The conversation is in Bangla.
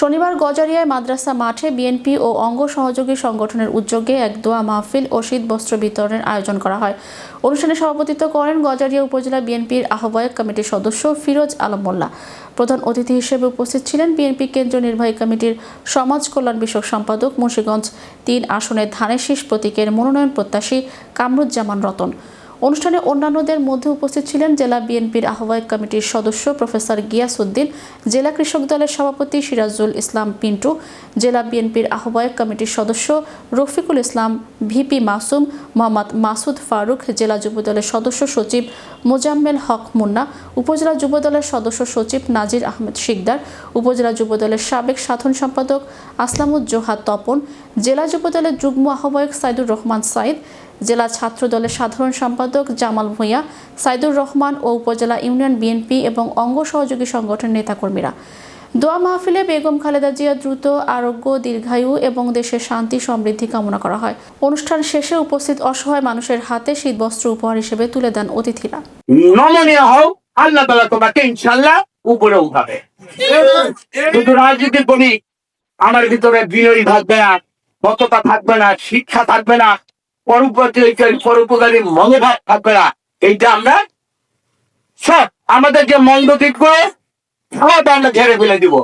শনিবার গজারিয়ায় মাদ্রাসা মাঠে বিএনপি ও অঙ্গ সহযোগী সংগঠনের উদ্যোগে এক দোয়া মাহফিল ও শীত বস্ত্র বিতরণের আয়োজন করা হয়। অনুষ্ঠানে সভাপতিত্ব করেন গজারিয়া উপজেলা বিএনপির আহ্বায়ক কমিটির সদস্য ফিরোজ আলম মোল্লা। প্রধান অতিথি হিসেবে উপস্থিত ছিলেন বিএনপি কেন্দ্রীয় নির্বাহী কমিটির সমাজ কল্যাণ বিষয়ক সম্পাদক মুন্সীগঞ্জ তিন আসনের ধানের শীষ প্রতীকের মনোনয়ন প্রত্যাশী কামরুজ্জামান রতন। অনুষ্ঠানে অন্যান্যদের মধ্যে উপস্থিত ছিলেন জেলা বিএনপির আহ্বায়ক কমিটির সদস্য প্রফেসর গিয়াসউদ্দিন, জেলা কৃষক দলের সভাপতি সিরাজুল ইসলাম পিন্টু, জেলা বিএনপির আহ্বায়ক কমিটির সদস্য রফিকুল ইসলাম, ভিপি মাসুম, মোহাম্মদ মাসুদ ফারুক, জেলা যুবদলের সদস্য সচিব মোজাম্মেল হক মুন্না, উপজেলা যুবদলের সদস্য সচিব নাজির আহমেদ শিকদার, উপজেলা যুবদলের সাবেক সাধন সম্পাদক আসলামুজ্জোহা তপন, জেলা যুবদলের যুগ্ম আহ্বায়ক সাইদুর রহমান সাইদ জেলা ছাত্র দলের সাধারণ সম্পাদক জামাল ভূঁইয়া, সাইদুর রহমান ও উপজেলা ইউনিয়ন বিএনপি এবং অঙ্গ সহযোগী সংগঠনের নেতাকর্মীরা। দোয়া মাহফিলে বেগম খালেদা জিয়া দ্রুত, আরোগ্য, দীর্ঘায়ু এবং দেশের শান্তি, সমৃদ্ধি কামনা করা হয়। অনুষ্ঠান শেষে উপস্থিত অসহায় মানুষের হাতে শীতবস্ত্র উপহার হিসেবে তুলে দেন অতিথিরা। নমনীয় হও, আল্লাহ তালা তোমাকে ইনশাল্লাহ উপরে উঠাবে। শুধু রাজনীতি বলি, আমার ভিতরে বিনয়ী থাকবে না সততা থাকবে না, শিক্ষা থাকবে না পরোপকারী পরোপকারী মনোভাব থাকবে না এইটা আমরা সব আমাদের যে মন্দ করে সব আমরা ঝেড়ে ফেলে দিব।